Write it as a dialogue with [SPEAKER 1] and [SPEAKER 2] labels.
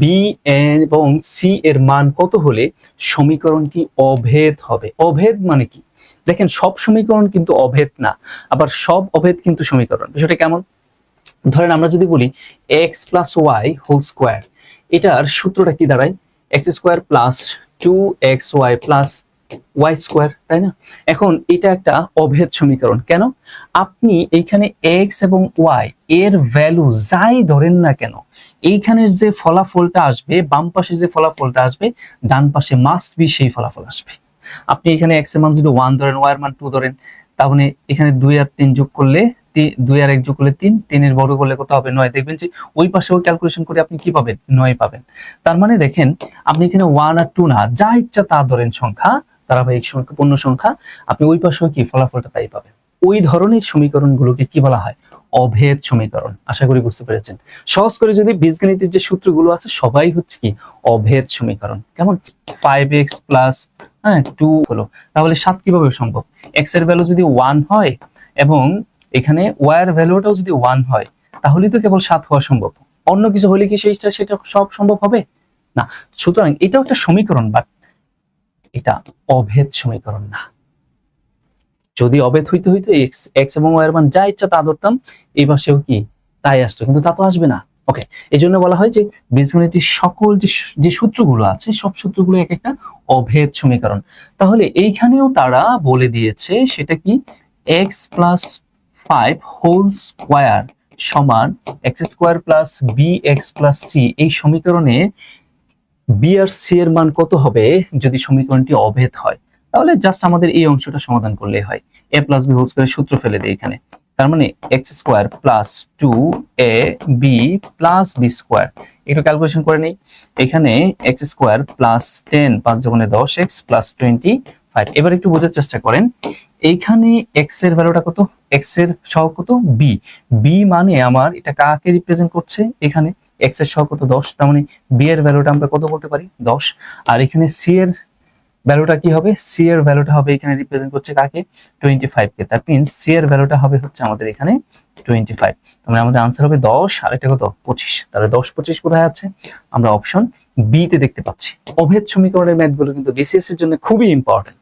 [SPEAKER 1] B এবং C এর মান কত হলে সমীকরণটি অভেদ হবে? অভেদ মানে কি? দেখেন, সব সমীকরণ কিন্তু অভেদ না, আবার সব অভেদ কিন্তু সমীকরণ। বিষয়টা কেমন? ধরেন আমরা যদি বলি x plus y whole square এটার সূত্রটা কি দাঁড়ায়? X square plus two x y plus y square তাই না? এখন এটা একটা অভেদ সমীকরণ। কেন? আপনি এইখানে এক্স এবং ওয়াই এর ভ্যালু যাই ধরেন না কেন এইখানের যে ফলাফলটা আসবে, বাম পাশে যে ফলাফলটা আসবে, ডান পাশে মাস্ট বি সেই ফলাফল আসবে। আপনি এখানে এক্সের মান যদি ওয়ান ধরেন ওয়াই এর মান টু ধরেন মানে এখানে দুই আর তিন যোগ করলে দুই আর এক যোগ করলে তিন, তিনের বর্গ করলে কত হবে? নয়। দেখবেন যে ওই পাশেও ক্যালকুলেশন করে আপনি কি পাবেন? নয় পাবেন। তার মানে দেখেন, আপনি এখানে ওয়ান আর টু না, যা ইচ্ছা তা ধরেন সংখ্যা, ধারাবাহিক সংখ্যা, পূর্ণ সংখ্যা, আপনি ওই পাশেও কি ফলাফলটা তাই পাবেন। ওই ধরনের সমীকরণগুলোকে কি বলা হয়? অভেদ সমীকরণ। আশা করি বুঝতে পেরেছেন। সহজ করে যদি বীজগণিতের যে সূত্রগুলো আছে, সবাই হচ্ছে কি অভেদ সমীকরণ। কেমন? ফাইভ এক্স প্লাস হ্যাঁ টু হলো। তাহলে সাত কীভাবে সম্ভব? এক্সের ভ্যালু যদি ওয়ান হয় এবং এখানে ওয়াই এর ভ্যালুটাও যদি ওয়ান হয়, তাহলেই তো কেবল সাত হওয়া সম্ভব। অন্য কিছু হলে কি সেইটা সেটা সব সম্ভব হবে? না। সুতরাং এটাও একটা সমীকরণ বাট এটা অভেদ সমীকরণ না। যদি অভেদ হইতে হইতো এক্স এক্স এবং ওয়াই এর মান যা ইচ্ছা তা ধরতাম, এই পাশেও কি? তাই আসতো, কিন্তু তা তো আসবে না। ওকে এই জন্য বলা হয় যে বীজগণিতের সকল যে যে সূত্রগুলো আছে, সব সূত্রগুলো এক একটা অভেদ সমীকরণ। তাহলে এইখানেও তারা বলে দিয়েছে সেটা কি? X plus five whole square সমান x square plus b x plus c এই সমীকরণে বি আর সি এর মান কত হবে? যদি সমীকরণটি অভেদ হয়। তাহলে জাস্ট আমাদের এই অংশটা সমাধান করলেই হয়। A plus b whole square সূত্র ফেলে দিই এখানে। তার মানে x square plus two a b plus b square একটু ক্যালকুলেশন করে নেই। এখানে এক্স স্কোয়ার প্লাস টেন পাঁচ যখন দশ এক্স প্লাস টোয়েন্টি ফাইভ এবার একটু বোঝার চেষ্টা করেন। এইখানে এক্সের ভ্যালুটা কত? এক্সের সহগ কত? বি বি মানে আমার, এটা কাকে রিপ্রেজেন্ট করছে? এখানে এক্সের সহগ কত? দশ। তার মানে বি এর ভ্যালুটা আমরা কত বলতে পারি? দশ। আর এখানে সি এর ভ্যালুটা কি হবে? সি এর ভ্যালুটা হবে এখানে রিপ্রেজেন্ট করছে কাকে? টোয়েন্টি ফাইভ কে। তার মিন্স সি এর ভ্যালুটা হবে হচ্ছে আমাদের এখানে টোয়েন্টি ফাইভ তাহলে আমাদের আনসার হবে দশ আর এটা কত? পঁচিশ। তাহলে দশ, পঁচিশ কোথায় আছে? আমরা অপশন বি তে দেখতে পাচ্ছি। অভেদ সমীকরণের ম্যাথগুলো কিন্তু বিসিএস এর জন্য খুবই ইম্পর্টেন্ট